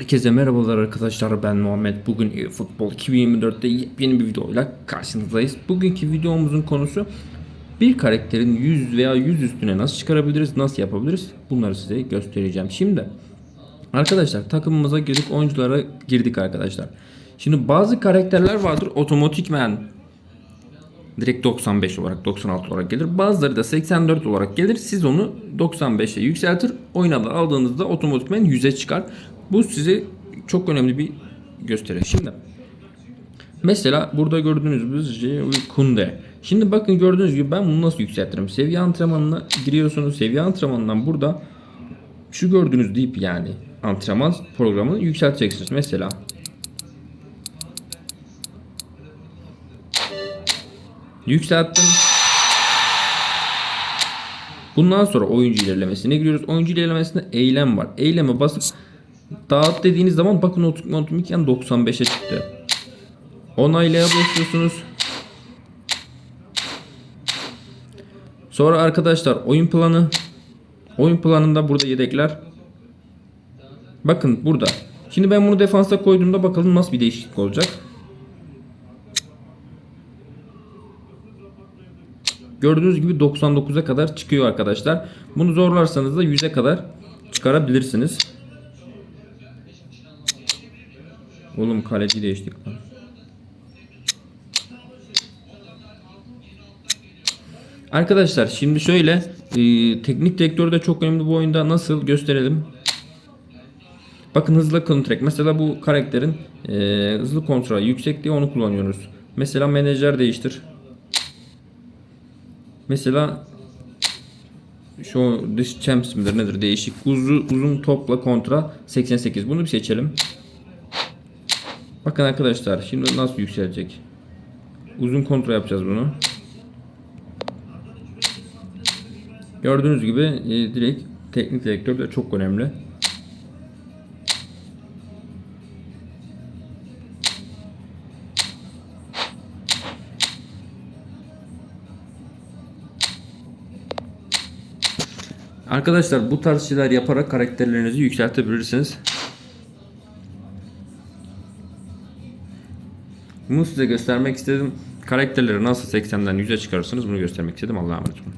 Herkese merhabalar arkadaşlar ben Muhammed. Bugün eFootball 2024'te yeni bir videoyla karşınızdayız. Bugünkü videomuzun konusu bir karakterin 100 veya 100 üstüne nasıl çıkarabiliriz, nasıl yapabiliriz bunları size göstereceğim. Şimdi arkadaşlar takımımıza girdik, oyunculara girdik arkadaşlar. Şimdi bazı karakterler vardır otomatikmen direkt 95 olarak 96 olarak gelir. Bazıları da 84 olarak gelir. Siz onu 95'e yükseltir. Oyuna da aldığınızda otomatikman 100'e çıkar. Bu size çok önemli bir gösteri. Şimdi mesela burada gördüğünüz gibi Kunde. Şimdi bakın gördüğünüz gibi ben bunu nasıl yükseltirim? Seviye antrenmanına giriyorsunuz. Seviye antrenmanından burada şu gördüğünüz deyip yani antrenman programını yükselteceksiniz. Mesela Yükselttim. Bundan sonra oyuncu ilerlemesine giriyoruz. Oyuncu ilerlemesinde eylem var. Eyleme basıp dağıt dediğiniz zaman bakın otomatik 95'e çıktı. Onaylaya basıyorsunuz. Sonra arkadaşlar oyun planı. Oyun planında burada yedekler. Bakın burada. Şimdi ben bunu defansa koyduğumda bakalım nasıl bir değişiklik olacak. Gördüğünüz gibi 99'a kadar çıkıyor arkadaşlar. Bunu zorlarsanız da 100'e kadar çıkarabilirsiniz. Oğlum kaleci değiştik. Arkadaşlar şimdi şöyle e, teknik direktörü de çok önemli bu oyunda nasıl gösterelim. Bakın hızlı kontrek. Mesela bu karakterin e, hızlı kontrol yüksek diye onu kullanıyoruz. Mesela menajer değiştir. Mesela şu dış champs midir nedir değişik uzun, uzun topla kontra 88 bunu bir seçelim. Bakın arkadaşlar şimdi nasıl yükselecek. Uzun kontra yapacağız bunu. Gördüğünüz gibi e, direkt teknik direktör de çok önemli. Arkadaşlar bu tarz şeyler yaparak karakterlerinizi yükseltebilirsiniz. Bunu size göstermek istedim. Karakterleri nasıl 80'den 100'e çıkarırsınız bunu göstermek istedim. Allah'a emanet olun.